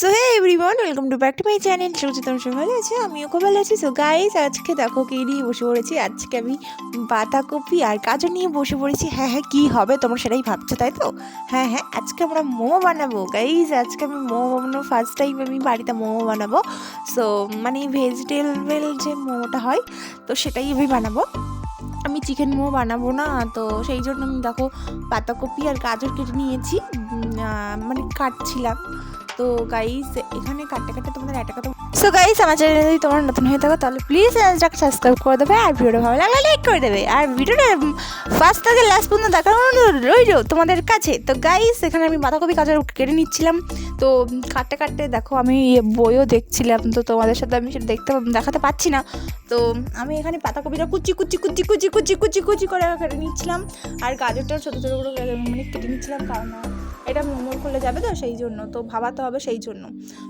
So hey everyone welcome to back to my channel সবজি তোমার সবাই ভালো আছে? আমিও খুব ভালো আছি। সো গাইজ আজকে দেখো কে নিয়ে বসে পড়েছি? আজকে আমি বাঁধাকপি আর গাজর নিয়ে বসে পড়েছি। হ্যাঁ হ্যাঁ কী হবে? তোমরা সেটাই ভাবছ, তাই তো? হ্যাঁ হ্যাঁ আজকে আমরা মোমো বানাবো। গাইজ আজকে আমি মোমো বানাবো। ফার্স্ট টাইম আমি বাড়িতে মোমো বানাবো। সো মানে ভেজিটেবল যে মোমোটা হয়, তো সেটাই আমি বানাবো। আমি চিকেন মোমো বানাবো না, তো সেই জন্য আমি দেখো পাতাকপি আর গাজর কেটে নিয়েছি। মানে কাটছিলাম। তো গাইস এখানে কাটতে কাটতে তোমাদের একটা কথা সো গাইস আমার চ্যানেলে যদি তোমার নতুন হয়ে থাকো, তাহলে প্লিজ চ্যানেলটাকে সাবস্ক্রাইব করে দেবে আর ভিডিওটা ভালো লাগলে লাইক করে দেবে। আর ভিডিওটা ফার্স্ট থেকে লাস্ট পর্যন্ত দেখার অনুরোধ রইল তোমাদের কাছে। তো গাইস এখানে আমি বাঁধাকপি কাঁচা কেটে নিচ্ছিলাম। তো কাটতে কাটতে দেখো, আমি বইও দেখছিলাম। তো তোমাদের সাথে আমি সেটা দেখতে দেখাতে পাচ্ছি না। তো আমি এখানে পাতাকপিটা কুচি কুচি কুচি কুচি কুচি কুচি কুচি করে কেটে নিচ্ছিলাম। আর গাজরটাও ছোটো ছোটো করে মানে কেটে নিচ্ছিলাম, কারণ এটা মোমোর করলে যাবে তো সেই জন্য তো ভাবাতে হবে সেই জন্য।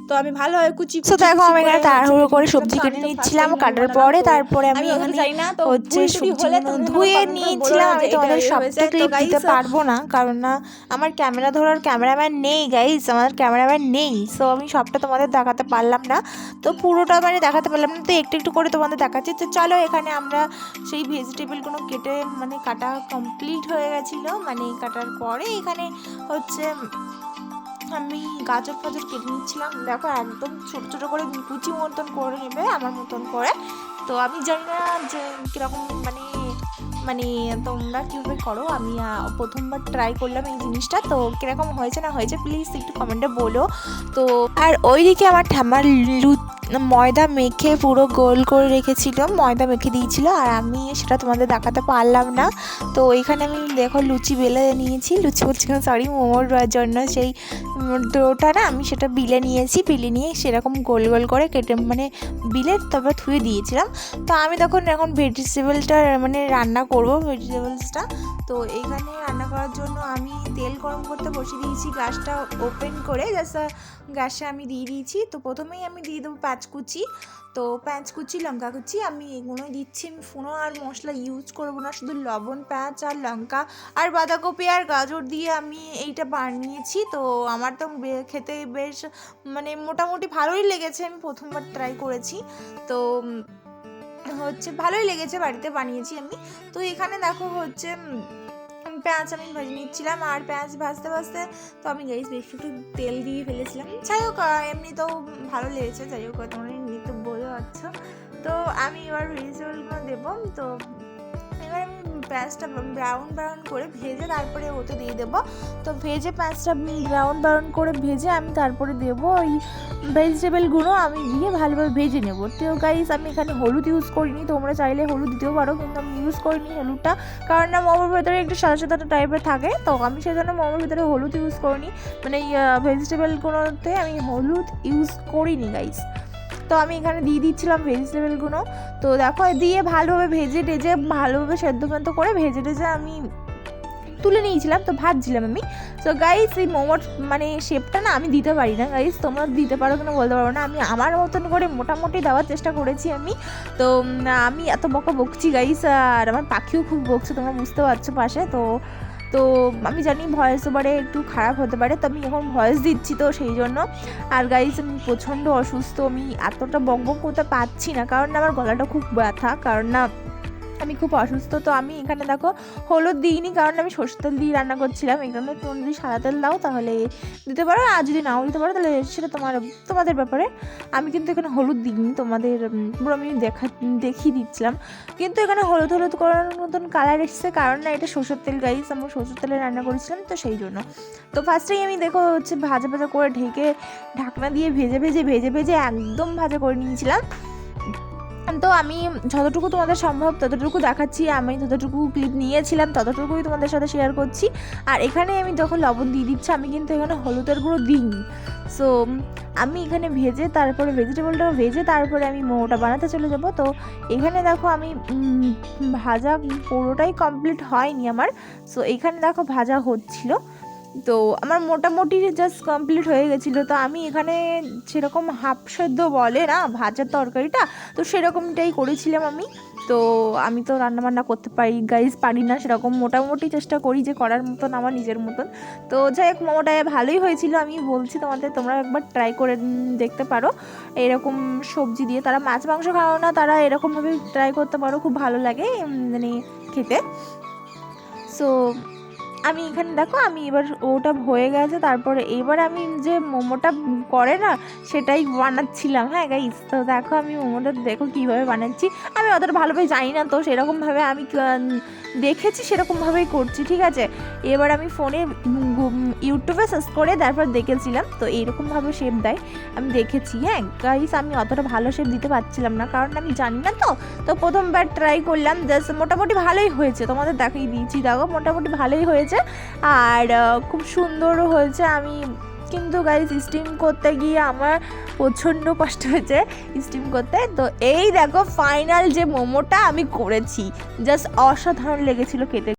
তো আমি ভালোভাবে কুচি তো দেখো আমি এখানে তাড়াহুড়ো করে সবজি কেটে নিচ্ছিলাম কাটার পরে তারপরে আমি এখানে যাই না তো হচ্ছে ভুল টুটি হলে ধুয়ে নিয়েছিলাম আমি তোমাদের সবটা ক্লিপ দিতে পারব না কারণ না আমার ক্যামেরা ধরার ক্যামেরাম্যান নেই গাইস আমার ক্যামেরাম্যান নেই। সো আমি সবটা তোমাদের দেখাতে পারলাম না। তো পুরোটা মানে দেখাতে পারলাম না তো একটু একটু করে তোমাদের দেখাচ্ছি। তো চলো এখানে আমরা সেই ভেজিটেবলগুলো কেটে মানে কাটা কমপ্লিট হয়ে গেছিল মানে কাটার পরে এখানে হচ্ছে আমি গাজর ফাজর কেটে নিচ্ছিলাম। দেখো, একদম ছোটো ছোটো করে কুচি মতন করে নেবে, আমার মতন করে। তো আমি জানি না যে কীরকম মানে মানে তোমরা কীভাবে করো। আমি প্রথমবার ট্রাই করলাম এই জিনিসটা। তো কীরকম হয়েছে না হয়েছে প্লিজ একটু কমেন্টে বলো। তো, আর ওইদিকে আমার ঠাম্মার লু ময়দা মেখে পুরো গোল করে রেখেছিল ময়দা মেখে দিয়েছিল, আর আমি সেটা তোমাদের দেখাতে পারলাম না। তো ওইখানে আমি দেখো লুচি বেলে নিয়েছি, লুচি বলছি সরি মোমোর জন্য সেই ডোটা না আমি সেটা বিলে নিয়েছি, বিলে নিয়ে সেরকম গোল গোল করে কেটে মানে বিলে তারপর ধুয়ে দিয়েছিলাম। তো আমি তখন এখন ভেজিটেবলটা মানে রান্না করব ভেজিটেবলসটা তো এইখানে রান্না করার জন্য আমি তেল গরম করতে বসিয়ে দিয়েছি। গ্যাসটা ওপেন করে জাস্ট গ্যাসে আমি দিয়ে দিয়েছি। তো প্রথমেই আমি দিয়ে দেবো কুচি। তো কুচি লঙ্কা কুচি আমি এগুলোই দিচ্ছি। আমি কোনো আর মশলা ইউজ করব না, শুধু লবণ, পেঁয়াজ আর লঙ্কা আর বাঁধাকপি আর গাজর দিয়ে আমি এইটা বানিয়েছি। তো আমার তো খেতে বেশ মানে মোটামুটি ভালোই লেগেছে। আমি প্রথমবার ট্রাই করেছি। তো হচ্ছে, ভালোই লেগেছে বাড়িতে বানিয়েছি আমি। তো এখানে দেখো হচ্ছে পেঁয়াজ আমি ভেজে নিচ্ছিলাম আর পেঁয়াজ ভাজতে ভাজতে তো আমি গাইস বেশ একটু তেল দিয়ে ফেলেছিলাম। যাই হোক এমনি এমনিতেও ভালো লেগেছে, যাই হোক তোমরা এমনিতে বোঝা যাচ্ছ। তো আমি এবার ভেজিটেবলগুলো দেবো। তো এবার আমি পেঁয়াজটা ব্রাউন ব্রাউন করে ভেজে তারপরে ওতে দিয়ে দেবো। তো ভেজে পেঁয়াজটা ব্রাউন ব্রাউন করে ভেজে আমি তারপরে দেবো ওই ভেজিটেবলগুলো আমি দিয়ে ভালোভাবে ভেজে নেব। তো গাইস আমি এখানে হলুদ ইউজ করিনি, তোমরা চাইলে হলুদ দিতেও পারো, কিন্তু আমি ইউজ করিনি হলুদটা। কারণ না, মোমোর ভেতরে একটু সাদা সাদা টাইপের থাকে, তো আমি সেই জন্য মোমোর ভেতরে হলুদ ইউজ করিনি। মানে ভেজিটেবলগুলোতে আমি হলুদ ইউজ করিনি গাইস তো আমি এখানে দিয়ে দিচ্ছিলাম ভেজিটেবলগুলো তো দেখো, দিয়ে ভালোভাবে ভেজে টেজে ভালোভাবে সেদ্ধ ফেদ্ধ করে ভেজে টেজে আমি তুলে নিয়েছিলাম, তো ভাজছিলাম আমি। তো গাইস এই মোমোর মানে শেপটা না আমি দিতে পারি না। গাইস তোমরা দিতে পারো কিনা বলতে পারব না। আমি আমার মতন করে মোটামুটি দেওয়ার চেষ্টা করেছি আমি। তো আমি এত বকা বকছি গাইস আর আমার পাখিও খুব বকছে, তোমরা বুঝতে পারছ পাশে। তো তো আমি জানি ভয়েস ওভারে একটু খারাপ হতে পারে, তো আমি এখন ভয়েস দিচ্ছি তো সেই জন্য। আর গাইজ আমি প্রচণ্ড অসুস্থ, আমি এতটা বক বক করতে পারছি না, কারণ আমার গলাটা খুব ব্যথা, কারণ না আমি খুব অসুস্থ, তো আমি এখানে দেখো হলুদ দিইনি কারণ আমি সর্ষের তেল দিয়ে রান্না করছিলাম। এখানে তোমরা যদি সাদা তেল দাও তাহলে দিতে পারো, আর যদি নাও দিতে পারো তাহলে সেটা তোমার, তোমাদের ব্যাপারে। আমি কিন্তু এখানে হলুদ দিইনি, তোমাদের পুরো আমি দেখা, দেখিয়ে দিচ্ছিলাম। কিন্তু এখানে হলুদ হলুদ করার মতন কালার এসছে, কারণ না এটা সর্ষের তেল গাইস আমরা সর্ষের তেলে রান্না করেছিলাম তো সেই জন্য। তো ফার্স্টেই আমি দেখো হচ্ছে ভাজা ভাজা করে ঢেকে ঢাকনা দিয়ে ভেজে ভেজে ভেজে ভেজে একদম ভাজা করে নিয়েছিলাম। তো আমি যতটুকু তোমাদের সম্ভব ততটুকু দেখাচ্ছি, আমি যতটুকু ক্লিপ নিয়েছিলাম ততটুকুই তোমাদের সাথে শেয়ার করছি। আর এখানে আমি যখন লবণ দিয়ে দিচ্ছি, আমি কিন্তু এখানে হলুদের গুঁড়ো দিইনি। সো আমি এখানে ভেজে তারপরে ভেজিটেবলটা ভেজে তারপরে আমি মোমোটা বানাতে চলে যাব। তো এখানে দেখো আমি ভাজা পুরোটাই কমপ্লিট হয়নি আমার। সো এখানে দেখো ভাজা হচ্ছিল। তো আমার মোটামুটি জাস্ট কমপ্লিট হয়ে গেছিল। তো আমি এখানে সেরকম হাফ সেদ্ধ বলে না, ভাজার তরকারিটা, তো সেরকমটাই করেছিলাম আমি। তো আমি তো রান্নাবান্না করতে পারি গাইজ পারি না সেরকম। মোটামুটি চেষ্টা করি যে করার মতন আমার নিজের মতন। তো যাই হোক, মোমোটা ভালোই হয়েছিল। আমি বলছি তোমাদের, তোমরা একবার ট্রাই করে দেখতে পারো। এরকম সবজি দিয়ে, তারা মাছ মাংস খাও না, তারা এরকমভাবে ট্রাই করতে পারো। খুব ভালো লাগে মানে খেতে। সো আমি এখানে দেখো, আমি এবার ওটা হয়ে গেছে, তারপরে এবার আমি যে মোমোটা করে না, সেটাই বানাচ্ছিলাম হ্যাঁ গাইস তো দেখো আমি মোমোটা দেখো কীভাবে বানাচ্ছি। আমি অতটা ভালোভাবে জানি না তো, সেরকমভাবে আমি দেখেছি, সেরকমভাবেই করছি, ঠিক আছে? এবার আমি ফোনে ইউটিউবে সার্চ করে তারপর দেখেছিলাম, তো এইরকমভাবে শেপ দেয়, আমি দেখেছি হ্যাঁ? গাইস আমি অতটা ভালো শেপ দিতে পারছিলাম না, কারণ আমি জানি না তো তো প্রথমবার ট্রাই করলাম জাস্ট মোটামুটি ভালোই হয়েছে, তোমাদের দেখিয়ে দিয়েছি, দেখো মোটামুটি ভালোই হয়েছে। আর খুব সুন্দরও হয়েছে। আমি কিন্তু গাইজ স্টিম করতে গিয়ে আমার প্রচণ্ড কষ্ট হয়েছে স্টিম করতে। তো এই দেখো ফাইনাল যে মোমোটা আমি করেছি। জাস্ট অসাধারণ লেগেছিল খেতে।